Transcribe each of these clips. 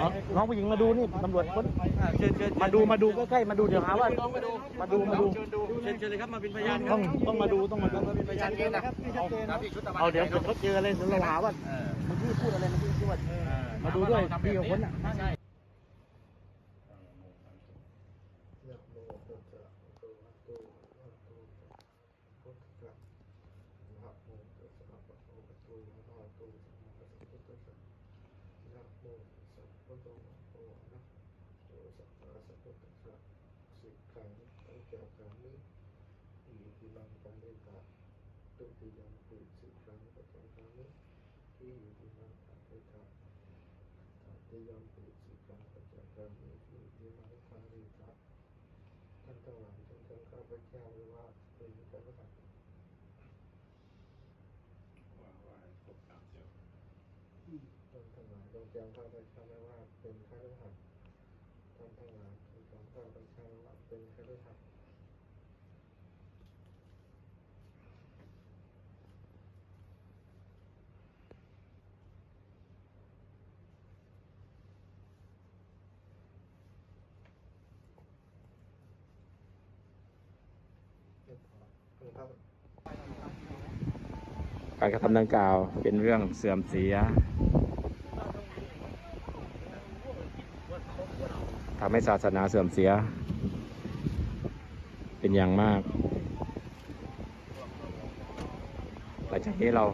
อ๋อน้องผู้หญิงมาดูนี่ตำรวจคนอ่าเชิญเชิญมาดูมาดูใกล้ๆมาดูเดี๋ยวหาว่าต้องมาดูมาดูมาดูเชิญดูเชิญเชิญเลยครับมาเป็นพยานคต้รัอบงต้องมาดูต้องมาดูเป็นพยานกันนะครับเอาครับพี่ชุดตะวันเอาเดี๋ยวเขาเจออะไรเดี๋ยวเราหาว่าเออเมื่อกี้พูดอะไรเมื่อกี้ที่ว่าเออมาดูด้วยพี่กับคนน่ะใช่นะโม ตัสสะภะคะวะโตอะระโตสัมมาสัมพุทธัสสะนะโมตัสสะภะคะวะโตอะระหะโตสัมมาสัมพุทธัสสะนะโมตัสสะภะคะวะโตอะระหะโตสัมมาสัมพุทธัสสะสิกขังปัญจกามิอิติมังปัญญกะตุติยัมปิสิกขังปัญจกามิอิติมังปัญญกะตติยัมปิสิกขังปัญจกามิอิติมังปัญญกะท่านทั้งหลายจงจำข้าพเจ้าไว้ว่าเป็นพระสัตว์ท่านทั้งหลาย จงจำข้าพเจ้าว่าเป็นพระสัตว์ท่านทั้งหลายจงจำข้าพเจ้าไว้ว่าเป็นพระสัตว์เรียบร้อยเป็นพรการกระทำดังกล่าวเป็นเรื่องเสื่อมเสียำให้ศาสนาเสื่อมเสีย เป็นอย่างมากหลังจากนี้เรา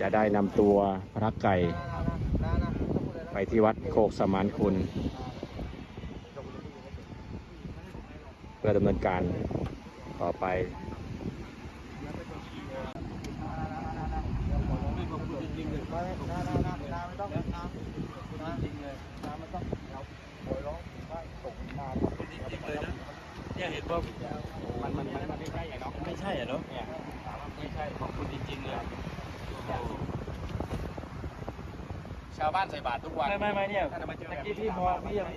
จะได้นำตัวพระไก่ ไปที่วัดโคกสมานคุณ เพื่อดำเนินการต่อไปไม่ต้องน้ำน้ำจริงเลยน้ำไม่ต้องเราโวยร้องว่าตกมาขอบคุณจริงๆเลยนะ เนี่ยเห็นว่ามันมันมันมันไม่ใช่เนาะไม่ใช่เหรอเนี่ยไม่ใช่ขอบคุณจริงๆเลยชาวบ้านใส่บาตรทุกวันไม่ไม่ไม่เนี่ยถ้าจะมาเจอตะกี้พี่มองพี่ยัง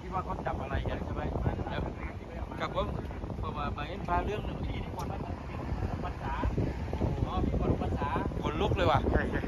พี่ว่าเขาจับอะไรกันใช่ไหมแล้วกับว่าพอมามาเห็นพาเรื่องหนึ่งที่นี่ก่อนภาษาอ๋อพี่ก่อนภาษาคนลุกเลยว่ะใช่ใช่